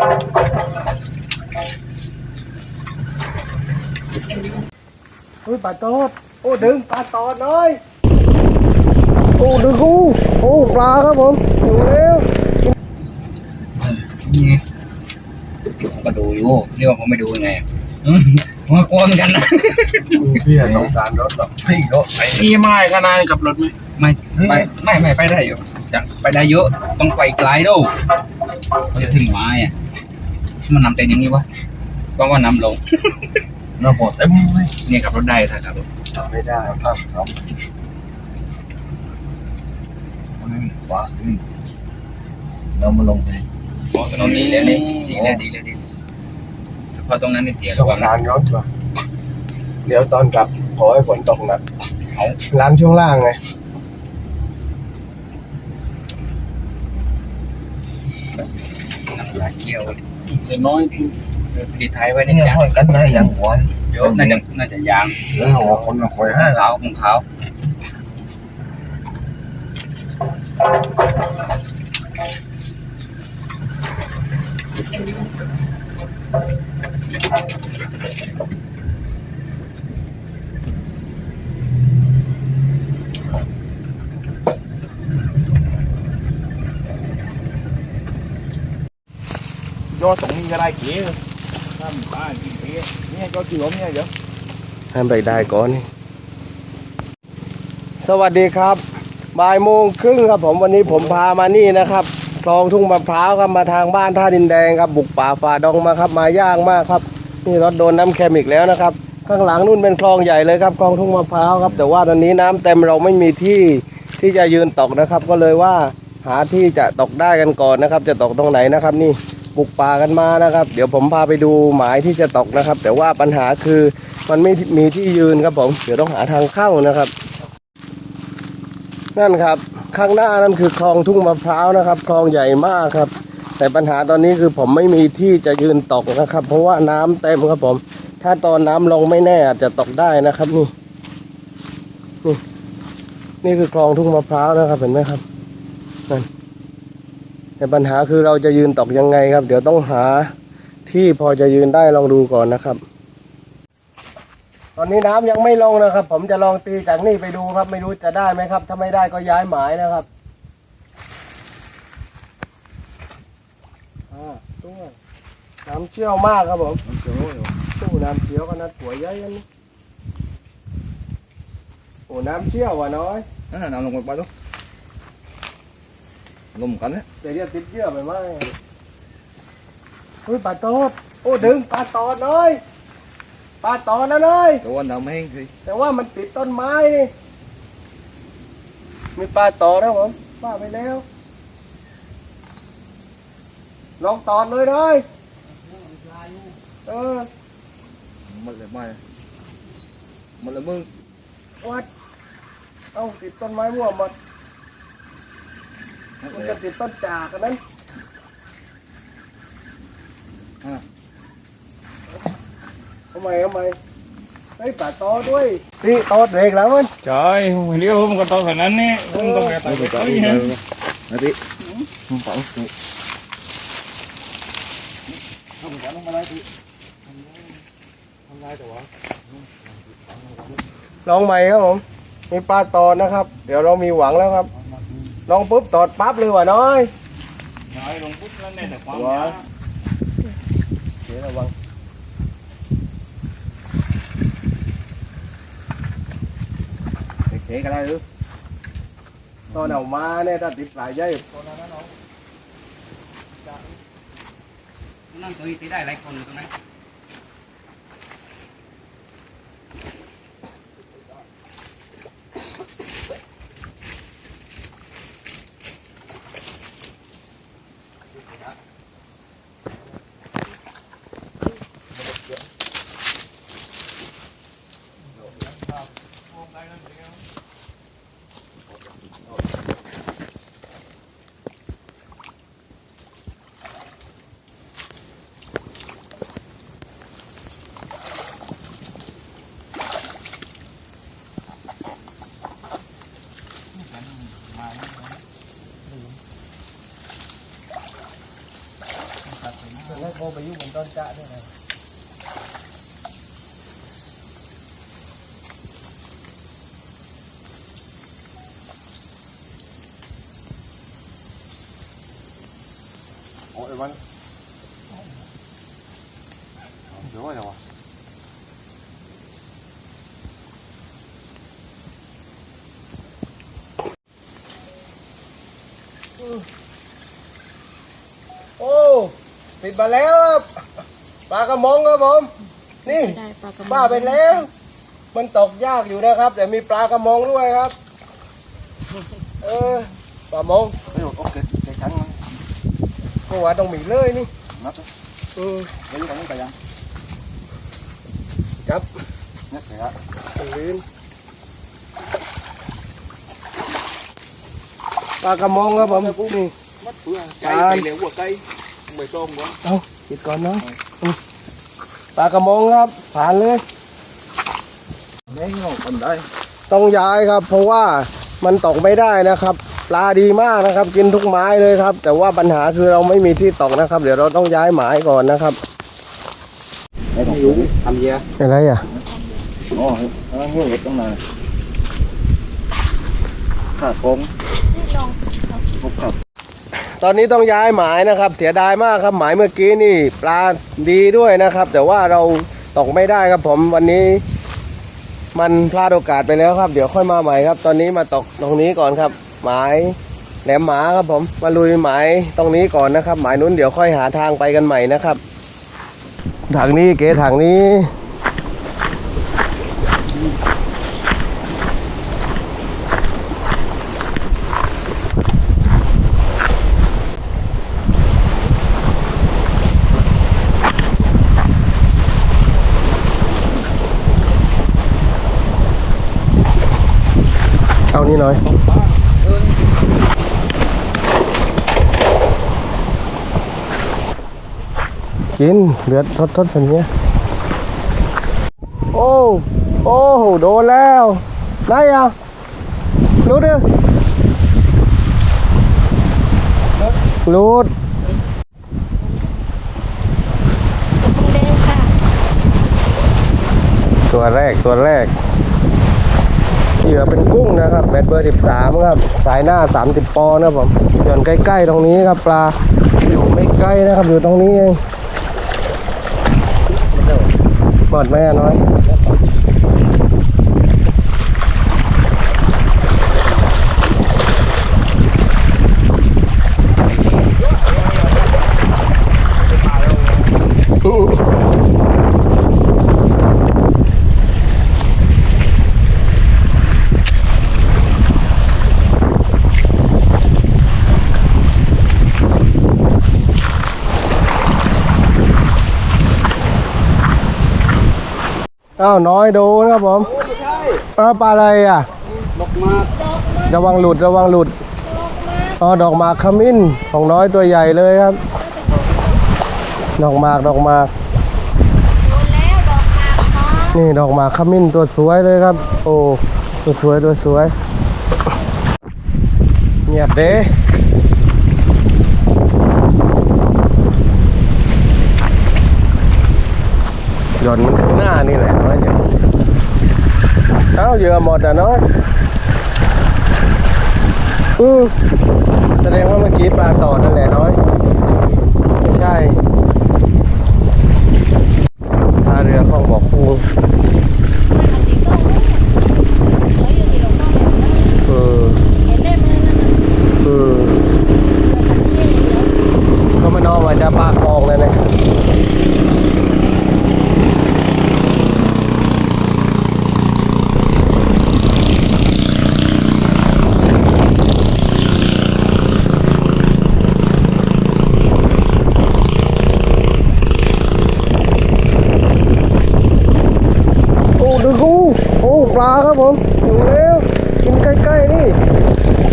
เฮ้ยปลาตอดโอ้ดึงปลาตอดหน่อยโอ้ดึงกูโอ้ปลาครับผมอยู่เร็วนี่ผมก็ดูอยู่เรียกว่าผมไม่ดูยังไงอืมผมก็กลัวเหมือนกันนะพี่ต้องการรถหรอพี่รถไปมีไม้ขนาดกับรถไหมไม่ไปไม่ไม่ไปได้อยู่จะไปได้เยอะต้องไปไกลดูเขาจะถึงไม้อะ มันนำเต็นอย่างนี้วะก็ว่านำลงเราบอกเต็มเลยเนี่ยขับรถได้ถ้าขับรถไม่ได้ภาพครับวันนี้ปาที่นี่เรามาลงไปโอ้ถนนดีแล้วนี่ดีแล้วดีแล้วดีเฉพาะตรงนั้นนี่เสียสระงวังสารรถว่ะเดี๋ยวตอนกลับขอให้ฝนตกหนักเอาล้างช่วงล่างไงน้ำลายเกี่ยวเดี๋ย วน้อยทีดีไทยไว้ในนี่จักรห้อยกันได้อย่างหัวเยอะน่าจะน่าจะยางเออหัวคนมาคอยห้า ขาวของขาว ยอดตรงนี้ก็ได้เกี้ยวทำบ้านกินเกี้ยวเนี่ ยก็กี่ล้มเนี่ยเดี๋ยวให้ไปได้ก่อนนี่สวัสดีครับ บ่ายโมงครึ่งครับผมวันนี้ผมพามานี่นะครับคลองทุ่งมะพร้าวครับมาทางบ้านท่าดินแดงครับบุกป่าฝ่าดงมาครับมาย่างมากครับนี่รถโดนน้ำเค็มอีกแล้วนะครับ ข้างหลังนู่นเป็นคลองใหญ่เลยครับคลองทุ่งมะพร้าวครับ แต่ว่าตอนนี้น้ำเต็มเราไม่มีที่ที่จะยืนตกนะครับ ก็เลยว่าหาที่จะตกได้กันก่อนนะครับ จะตกตรงไหนนะครับนี่ บุกป่ากันมานะครับ เดี๋ยวผมพาไปดูหมายที่จะตกนะครับ แต่ว่าปัญหาคือมันไม่มีที่ยืนครับผมเดี๋ยวต้องหาทางเข้านะครับ นั่นครับข้างหน้านั่นคือคลองทุ่งมะพร้าวนะครับคลองใหญ่มากครับ แต่ปัญหาตอนนี้คือผมไม่มีที่จะยืนตกนะครับ เพราะว่าน้ำเต็มครับผม ถ้าตอนน้ำลงไม่แน่อาจจะตกได้นะครับนี่นี่นี่คือคลองทุ่งมะพร้าวนะครับเห็นไหมครับนั่น แต่ปัญหาคือเราจะยืนตกยังไงครับ เดี๋ยวต้องหาที่พอจะยืนได้ลองดูก่อนนะครับ ตอนนี้น้ำยังไม่ลงนะครับ ผมจะลองตีจากนี่ไปดูครับ ไม่รู้จะได้ไหมครับ ถ้าไม่ได้ก็ย้ายหมายนะครับอ่าตัวน้ำเชี่ยวมากครับผมตู้น้ำเชี่ยวก็นัดหัวใหญ่อันนี้โอ้น้ำเชี่ยวว่ะน้อยนั่นน่ะนำลงไปตุ๊ก ลมกันเนี่ยเดี๋ยวเรียกติดเยื่อไปไหมเฮ้ยปลาตอดโอ้ดึงปลาตอดน้อยปลาตอดนะน้อยตัวน้ำแห้งสิแต่ว่ามันติดต้นไม้นี่มีปลาต่อนะผมป้าไปแล้วลองตอดเลยเลยเออมันเลยไม่มันเลยมึงวัดเอาติดต้นไม้มั่วหมด มันจะติดต้นจากกันนั้นทำไมทำไมเฮ้ยป่าตอด้วยนี่ตอดเรกแล้วมันใช่เดี๋ยวผมก็ต้องขนาดนี้ผมต้องไปตัดไปนะนะพี่มึงฝังสิลองใหม่ครับผมมีปลาตอดนะครับ เดี๋ยวเรามีหวังแล้วครับ ลองปุ๊บตอดปั๊บเลยว่ะน้อยใช่ลงปุ๊บแล้วเนี่ยแต่ความว้ายาวเดี๋ยวระวังเก๋ก็ได้หรือตอนเอามาเนี่ยถ้าติดปลายใหญ่นั่งตัวนี้ตีได้หลายคนตรงนั้น con cạn thế này Ôi văn Đúng rồi à oh, bị ปลากระมงครับผม นี่ได้ปลากระบ้าไปแล้ว มันตกยากอยู่นะครับ แต่มีปลากระมงด้วยครับ เออปลามงเฮ้ยโอเคใจชั้นมั้งก็ว่าต้องมีเลยนี่นับเออเดี๋ยวตรงนี้ไปยังจับนับเสร็จแล้วลื่นปลากระมงครับผมนี่มัดเพื่อไก่ไปเหลวหัวไก่ไม่ต้มวะเอาปิดก่อนเนาะอืม ปลากระมงครับ ผ่านเลยไม่งงคนได้ต้องย้ายครับ เพราะว่ามันตกไม่ได้นะครับ ปลาดีมากนะครับ กินทุกไม้เลยครับ แต่ว่าปัญหาคือเราไม่มีที่ตกนะครับ เดี๋ยวเราต้องย้ายหมายก่อนนะครับไม่ต้องรู้ทำเยอะอะไรอะอ๋อเออเงี้ยเห็ดตรงไหนขาดคงพบกับ ตอนนี้ต้องย้ายหมายนะครับ เสียดายมากครับหมายเมื่อกี้นี่ปลาดีด้วยนะครับ แต่ว่าเราตกไม่ได้ครับผมวันนี้ มันพลาดโอกาสไปแล้วครับ เดี๋ยวค่อยมาใหม่ครับ ตอนนี้มาตกตรงนี้ก่อนครับ หมายแหลมหมาครับผมมาลุยหมายตรงนี้ก่อนนะครับ หมายนู้นเดี๋ยวค่อยหาทางไปกันใหม่นะครับถังนี้เก๋ถังนี้ กินเลือดทดทดแบบนี้โอ้โอ้โดนแล้วได้ยังรูดดิรูดเด้งค่ะตัวแรกตัวแรกเหยื่อเป็นกุ้งนะครับแบตเบอร์ 13 ครับ สายหน้า 30 ปอนด์นะครับผมหย่อนใกล้ ๆ ตรงนี้ครับปลาอยู่ไม่ใกล้นะครับอยู่ตรงนี้เอง หมดไหมอะน้อยาวน้อยโดนครับผมปลาปลาอะไรอะดอกมากระวังหลุดระวังหลุดอ๋อดอกหมากขมิ้นของน้อยตัวใหญ่เลยครับ ดอกหมากดอกหมากโดนี่ดอกหมากขมิ้นตัวสวยเลยครับ โอ้ตัวสวยตัวสวยเงียบเด้หย่อนมันข้างหน้านี่แหละน้อยเนี่ย เอ้าเหยื่อหมดอะน้อยอือแสดงว่าเมื่อกี้ปลาต่อนั่นแหละน้อยไม่ใช่ท่าเรือของบอกปูเออเออก็ไม่นอกว่าจะปากคลองเลยนะโอ้ดูกูโอ้ปลาครับผมถึงแล้วกินใกล้ๆนี่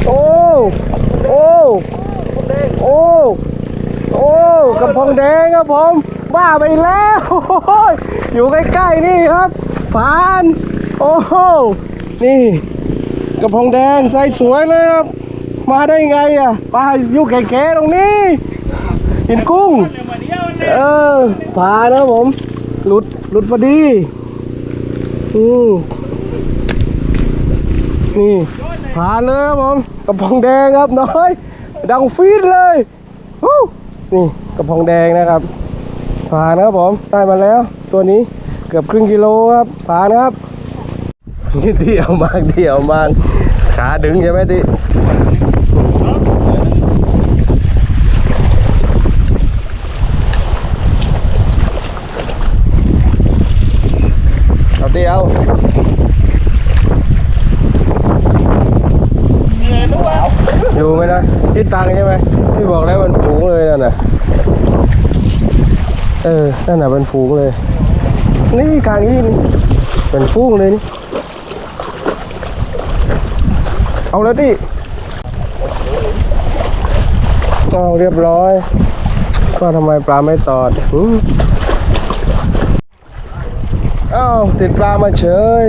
โอ้ โอ้ โอ้ โอ้กระพงแดง ครับผม บ้าไปแล้วอยู่ใกล้ๆนี่ครับฟานโอ้โหนี่กระพงแดงใส่สวยเลยครับ มาได้ไงอะปลาอยู่แก่ๆตรงนี้กินกุ้ง เออปลานะผม หลุดหลุดพอดีอืมนี่ผ่านเลยครับผมกระพงแดงครับน้อย ดังฟีดเลยฮู้นี่ กระพงแดงนะครับ ผ่านครับผมได้มาแล้ว ตัวนี้เกือบครึ่งกิโลครับ ผ่านครับนี่เดี่ยวมากเดี่ยวมากขาดึงใช่ไหมติเอาติเอา อยู่ไหมนะที่ตังใช่ไหมพี่บอกแล้วมันฝูงเลยนั่นน่ะเออนั่นน่ะเป็นฝูงเลย นี่กลางนี้นี่เป็นฝูงเลยนี่เอาแล้วดิเอาเรียบร้อยก็ทำไมปลาไม่ตอดอ้าวติดปลามาเฉย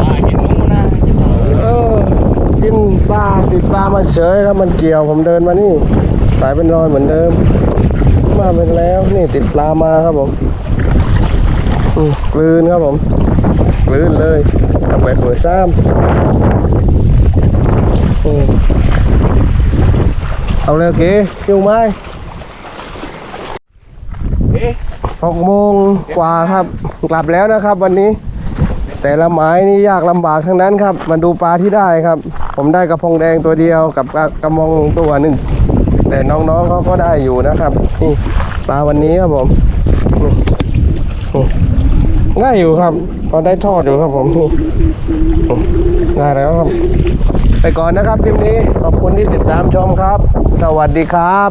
อ่ากินนู้นนะกินนู้น เออ กินปลาติดปลามาเฉยครับมันเกี่ยวผมเดินมานี่ สายเป็นรอยเหมือนเดิม มาเป็นแล้วนี่ติดปลามาครับผมกลืนครับผมกลืนเลยกับแบบหัวซ้ำเอาเลยเก๋คิวไม้เอ๊ะหกโมงกว่าครับ กลับแล้วนะครับวันนี้ แต่ละหมายนี่ยากลำบากทั้งนั้นครับ มาดูปลาที่ได้ครับ ผมได้กระพงแดงตัวเดียวกับกระกระมงตัวหนึ่ง แต่น้องๆเขาก็ได้อยู่นะครับนี่ปลาวันนี้ครับผมง่ายอยู่ครับพอได้ทอดอยู่ครับผมได้แล้วครับ ไปก่อนนะครับคลิปนี้ขอบคุณที่ติดตามชมครับ สวัสดีครับ